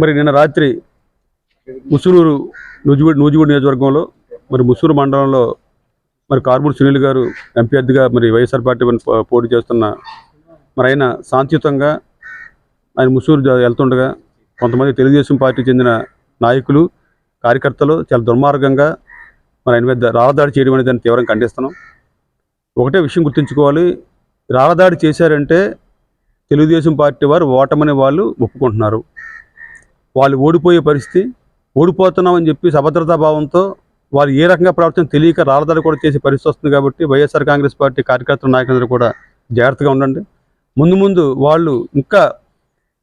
మరి నిన్న రాత్రి ముసునూరు నూజివీడు నూజివీడు నియోజకవర్గంలో మరి ముసూరు మండలంలో మరి కార్మూరు సునీల్ గారు ఎంపీ మరి వైఎస్ఆర్ పార్టీ పోటీ చేస్తున్న మరి ఆయన శాంతియుతంగా ఆయన ముసూరు వెళ్తుండగా కొంతమంది తెలుగుదేశం పార్టీ చెందిన నాయకులు కార్యకర్తలు చాలా దుర్మార్గంగా మరి ఆయన మీద రాళ్ళదాడి చేయడం అనేది దాన్ని తీవ్రంగా ఖండిస్తున్నాం. ఒకటే విషయం గుర్తుంచుకోవాలి రాళ్ళదాడి చేశారంటే తెలుగుదేశం పార్టీ వారు ఓటమని వాళ్ళు ఒప్పుకుంటున్నారు. వాళ్ళు ఓడిపోయే పరిస్థితి ఓడిపోతున్నామని చెప్పి అభద్రతా భావంతో వాళ్ళు ఏ రకంగా ప్రవర్తన తెలియక రాళ్ళదాడి కూడా చేసే పరిస్థితి వస్తుంది కాబట్టి వైఎస్ఆర్ కాంగ్రెస్ పార్టీ కార్యకర్తల నాయకులందరూ కూడా జాగ్రత్తగా ఉండండి. ముందు ముందు వాళ్ళు ఇంకా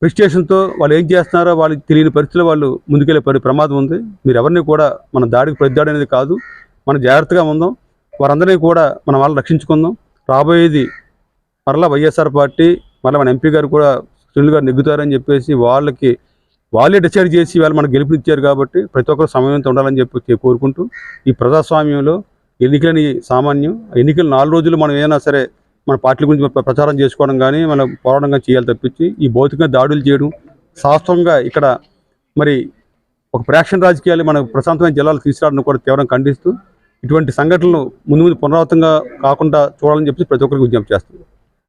ప్రిస్టేషన్తో వాళ్ళు ఏం చేస్తున్నారో వాళ్ళకి తెలియని పరిస్థితిలో వాళ్ళు ముందుకెళ్ళే పడే ప్రమాదం ఉంది. మీరు ఎవరిని కూడా మన దాడికి ప్రతిదాడి అనేది కాదు. మనం జాగ్రత్తగా ఉందాం. వారందరినీ కూడా మనం వాళ్ళు రక్షించుకుందాం. రాబోయేది మరలా వైఎస్ఆర్ పార్టీ మరలా మన ఎంపీ గారు కూడా సునీల్ గారు నెగ్గుతారని చెప్పేసి వాళ్ళకి వాళ్ళే డిసైడ్ చేసి వాళ్ళు మనకు గెలుపునిచ్చారు కాబట్టి ప్రతి ఒక్కరు సమయంతో ఉండాలని చెప్పి కోరుకుంటూ ఈ ప్రజాస్వామ్యంలో ఎన్నికలని సామాన్యం ఎన్నికలు నాలుగు రోజులు మనం ఏదైనా సరే మన పార్టీల గురించి ప్రచారం చేసుకోవడం కానీ మనం పోరాటం కానీ చేయాలి తప్పించి ఈ భౌతికంగా దాడులు చేయడం శాస్త్రంగా ఇక్కడ మరి ఒక ప్రేక్షణ రాజకీయాలు మన ప్రశాంతమైన జిల్లాలు తీసుకురావడం కూడా తీవ్రంగా ఖండిస్తూ ఇటువంటి సంఘటనలు ముందు ముందు పునరావృతంగా కాకుండా చూడాలని చెప్పి ప్రతి ఒక్కరికి విజ్ఞప్తి చేస్తుంది